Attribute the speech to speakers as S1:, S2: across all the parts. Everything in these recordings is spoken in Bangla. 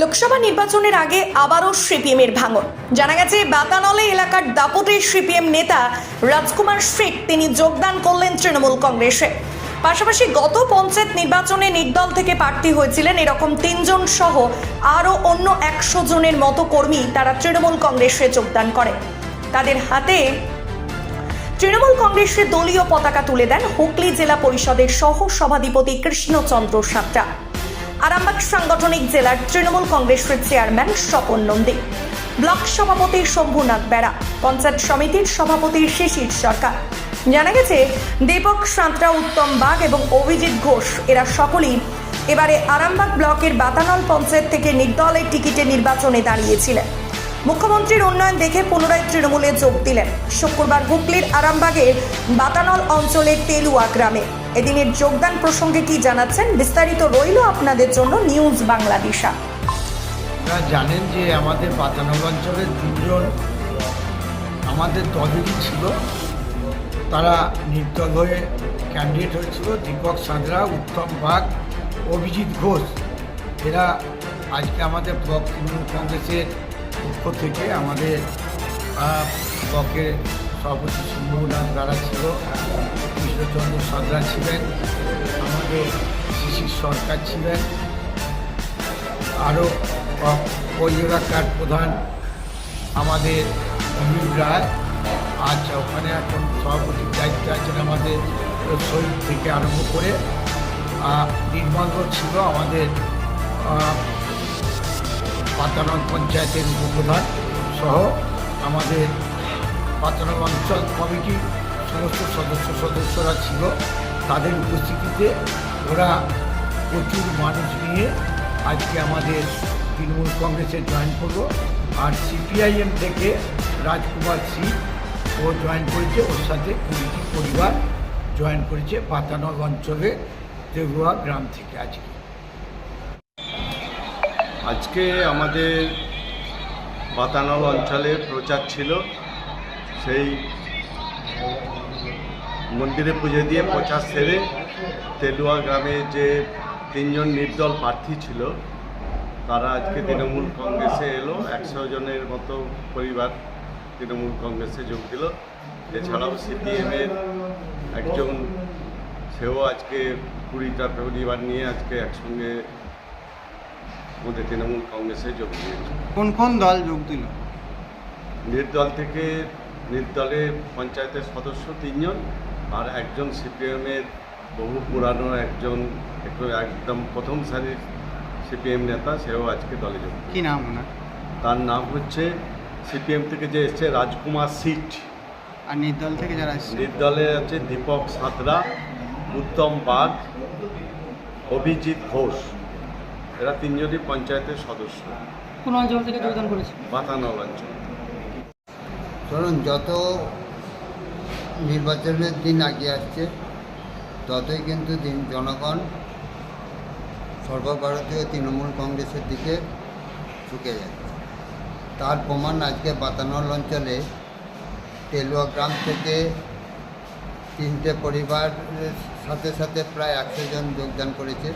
S1: লোকসভা নির্বাচনের আগে আবারও সিপিএমের ভাঙন। জানা গেছে বাতানলে এলাকার দাপটের সিপিএম নেতা রাজকুমার শেখ তিনি যোগদান করলেন তৃণমূল কংগ্রেসে। পাশাপাশি গত পঞ্চায়েত নির্বাচনে নির্দল থেকে প্রার্থী হয়েছিলেন এরকম তিনজন সহ আরও অন্য একশো জনের মতো কর্মী তারা তৃণমূল কংগ্রেসে যোগদান করে। তাদের হাতে তৃণমূল কংগ্রেসের দলীয় পতাকা তুলে দেন হুগলি জেলা পরিষদের সহ সভাধিপতি কৃষ্ণচন্দ্র সাঁতরা। আরামবাগ সাংগঠনিক জেলার তৃণমূল কংগ্রেসের চেয়ারম্যান স্বপন নন্দী। ব্লক সভাপতি শম্ভুনাথ বেড়া, পঞ্চায়েত সমিতির সভাপতি শিশির সরকার। জানা গেছে, দীপক সাঁতরা, উত্তম বাগ এবং অভিজিৎ ঘোষ, এরা সকলেই এবারে আরামবাগ ব্লকের বাতানল পঞ্চায়েত থেকে নির্দলের টিকিটে নির্বাচনে দাঁড়িয়েছিলেন। মুখ্যমন্ত্রীর উন্নয়ন দেখে পুনরায় তৃণমূলে যোগ দিলেন। শুক্রবার হুগলির আরামবাগের বাতানল অঞ্চলের তেলুয়া গ্রামে। এদিনের যোগদান প্রসঙ্গে কি জানাচ্ছেন? বিস্তারিত রইল আপনাদের জন্য নিউজ বাংলাদেশা
S2: আপনারা জানেন যে আমাদের বাতানগর অঞ্চলের তিনজন আমাদের দলেরই ছিল। তারা নির্দল হয়ে ক্যান্ডিডেট হয়েছিল। দীপক সাঁতরা, উত্তম বাগ, অভিজিৎ ঘোষ। এরা আজকে আমাদের ব্লক তৃণমূল কংগ্রেসের পক্ষ থেকে আমাদের ব্লকের সভাপতি শম্ভুনাথ বেড়া ছিল, কৃষ্ণচন্দ্র সাঁতরা ছিলেন, আমাদের শিশির সরকার ছিলেন আরও ওই প্রধান আমাদের অমিত রায়। আচ্ছা ওখানে এখন সভাপতির দায়িত্বে আছেন আমাদের শহীদ থেকে আরম্ভ করে নির্মাণ ছিল আমাদের পাতানন পঞ্চায়েতের উপপ্রধান সহ আমাদের পাতানন অঞ্চল কমিটির সমস্ত সদস্য সদস্যরা ছিল, তাদের উপস্থিতিতে ওরা প্রচুর মানুষ নিয়ে আজকে আমাদের তৃণমূল কংগ্রেসে জয়েন করল। আর সিপিআইএম থেকে রাজকুমার সিং, ও জয়েন করেছে, ওর সাথে কুড়িটি পরিবার জয়েন করেছে পাতানগ অঞ্চলে দেগুয়া গ্রাম থেকে আজকে।
S3: আজকে আমাদের পাতানগ অঞ্চলে প্রচার ছিল। সেই মন্দিরে পুজো দিয়ে প্রচার সেরে তেলুয়া গ্রামে যে তিনজন নির্দল প্রার্থী ছিল তারা আজকে তৃণমূল কংগ্রেসে এলো। একশো জনের মতো পরিবার তৃণমূল কংগ্রেসে যোগ দিল। এছাড়াও সিপিএমের একজন সেও আজকে কুড়িটা পরিবার নিয়ে আজকে একসঙ্গে আমাদের তৃণমূল কংগ্রেসে যোগ দিয়েছে।
S4: কোন কোন দল যোগ দিল?
S3: নির্দল থেকে নির্দলে পঞ্চায়েতের সদস্য তিনজন আর একজন সিপিএমের বহু পুরানো একজন একটু একদম প্রথম সারির সিপিএম নেতা সেও আজকে দলে যোগ
S4: কি নাম ওনার?
S3: তার নাম হচ্ছে সিপিএম থেকে যে এসছে রাজকুমার সিট।
S4: আর নির্দল থেকে যারা এসছে?
S3: নির্দলে আছে দীপক সাঁতরা উত্তম বাগ অভিজিৎ ঘোষ। এরা তিনজনই পঞ্চায়েতের সদস্য।
S5: কোন অঞ্চল থেকে যোগদান করেছে?
S3: বাতানল অঞ্চল।
S6: ধরুন যত নির্বাচনের দিন আগে আসছে ততই কিন্তু দিন জনগণ সর্বভারতীয় তৃণমূল কংগ্রেসের দিকে ঝুঁকে যাচ্ছে। তার প্রমাণ আজকে বাতানল অঞ্চলে তেলুয়া গ্রাম থেকে তিনটে পরিবারের সাথে সাথে প্রায় একশো জন যোগদান করেছে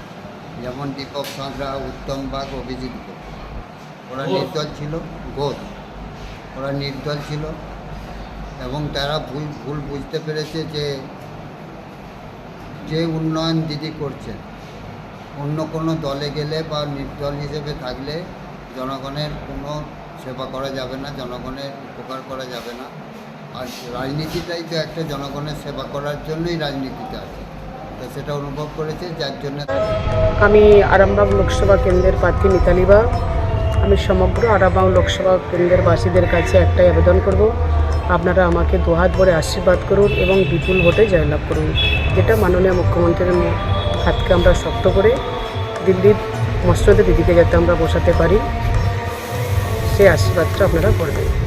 S6: যেমন দীপক সাঁতরা উত্তম বাগ অভিজিৎ ওরা নির্দল ছিল ঘোষ ওরা নির্দল ছিল এবং তারা ভুল ভুল বুঝতে পেরেছে যে যে উন্নয়ন দিদি করছেন, অন্য কোনো দলে গেলে বা নির্দল হিসেবে থাকলে জনগণের কোনো সেবা করা যাবে না, জনগণের উপকার করা যাবে না। আর রাজনীতিটাই তো একটা জনগণের সেবা করার জন্যই রাজনীতিতে আছে। তো সেটা অনুভব করেছে, যার জন্য
S5: আমি আরামবাগ লোকসভা কেন্দ্রের প্রার্থী মিতালি বা আমি সমগ্র আরাবাং লোকসভা কেন্দ্রের বাসীদের কাছে একটাই আবেদন করব। আপনারা আমাকে দুহাত ভরে আশীর্বাদ করুন এবং বিপুল ভোটে জয়লাভ করুন। যেটা মাননীয় মুখ্যমন্ত্রীর হাতকে আমরা শক্ত করে দিল্লির মস্তদের দিদিকে যাতে আমরা বসাতে পারি, সেই আশীর্বাদটা আপনারা করবেন।